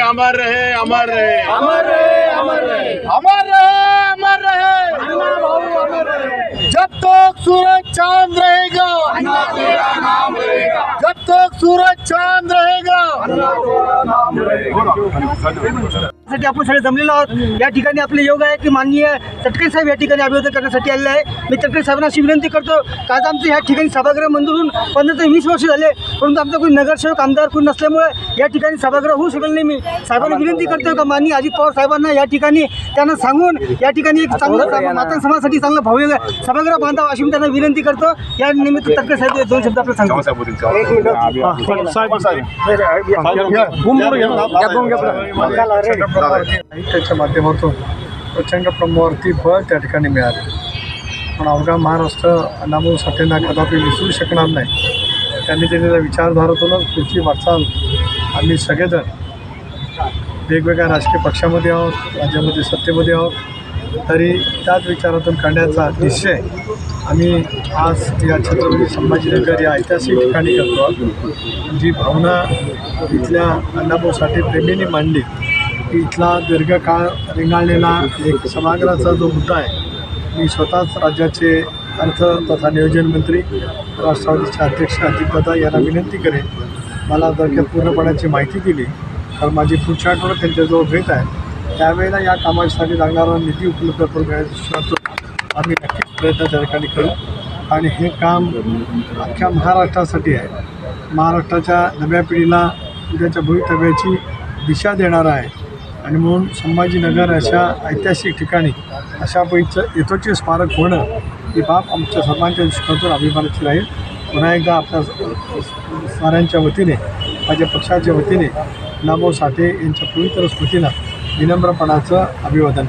अमर रहे अमर रहे। अमर रहे अमर रहे। अमर रहे अमर रहे। जब तक सूरज चाँद रहेगा जब तक सूरज चाँद रहेगा। साठी आपण सगळे जमलेलो आहोत या ठिकाणी आपले योग आहे की माननीय तटकरे साहेब या ठिकाणी अभिवादन करण्यासाठी आलेले आहे मी तटकरे साहेबांना अशी विनंती करतो का आज आमचं या ठिकाणी सभागृह मंजूर होऊन पंधरा ते वीस वर्ष झाले परंतु आमचा कोणी नगरसेवक आमदार कोणी नसल्यामुळे या ठिकाणी सभागृह होऊ शकलं नाही मी साहेबांना विनंती करतो का माननीय अजित पवार साहेबांना या ठिकाणी त्यांना सांगून या ठिकाणी एक चांगलं माता समाजासाठी चांगलं भव्य सभागृह बांधावं अशी मी त्यांना विनंती करतो या निमित्त तटकरे साहेब दोन शब्द आपल्याला सांगतो साहित्याच्या माध्यमातून प्रचंड प्रमाणावरती बळ त्या ठिकाणी मिळाले. पण अवघा महाराष्ट्र अण्णाभाऊ साठेंना कदापि विसरू शकणार नाही. त्यांनी दिलेल्या विचारधारातूनच पुढची वाटचाल आम्ही सगळेजण वेगवेगळ्या राजकीय पक्षामध्ये आहोत राज्यामध्ये सत्तेमध्ये आहोत. तरी त्याच विचारातून करण्याचा निश्चय आम्ही आज या छत्रपती संभाजीनगर या ऐतिहासिक ठिकाणी करतो आहोत. जी भावना इथल्या अण्णाभाऊ साठे प्रेमींनी मांडली इथला दीर्घकाळ रेंगाळलेला एक सभागृहाचा जो मुद्दा आहे मी स्वतःच राज्याचे अर्थ तथा नियोजन मंत्री राष्ट्रवादीचे अध्यक्ष अजितदादा यांना विनंती करेन. मला जर पूर्णपणाची माहिती दिली कारण माझी पुढच्या आठवड्यात त्यांच्याजवळ भेट आहे. त्यावेळेला या कामासाठी लागणारा निधी उपलब्ध करून देण्याच्या आम्ही नक्कीच प्रयत्न त्या ठिकाणी करू. आणि हे काम अख्ख्या महाराष्ट्रासाठी आहे. महाराष्ट्राच्या नव्या पिढीला उद्याच्या भवितव्याची दिशा देणारं आहे. आणि म्हणून संभाजीनगर अशा ऐतिहासिक ठिकाणी अशा पैचं यथोचित स्मारक होणं ही बाब आमच्या सर्वांच्या दृष्टीकोनातून अभिमानाची राहील. पुन्हा एकदा आपल्या साऱ्यांच्या वतीने माझ्या पक्षाच्या वतीने नामो साठे यांच्या पवित्र स्मृतीला विनम्रपणाचं अभिवादन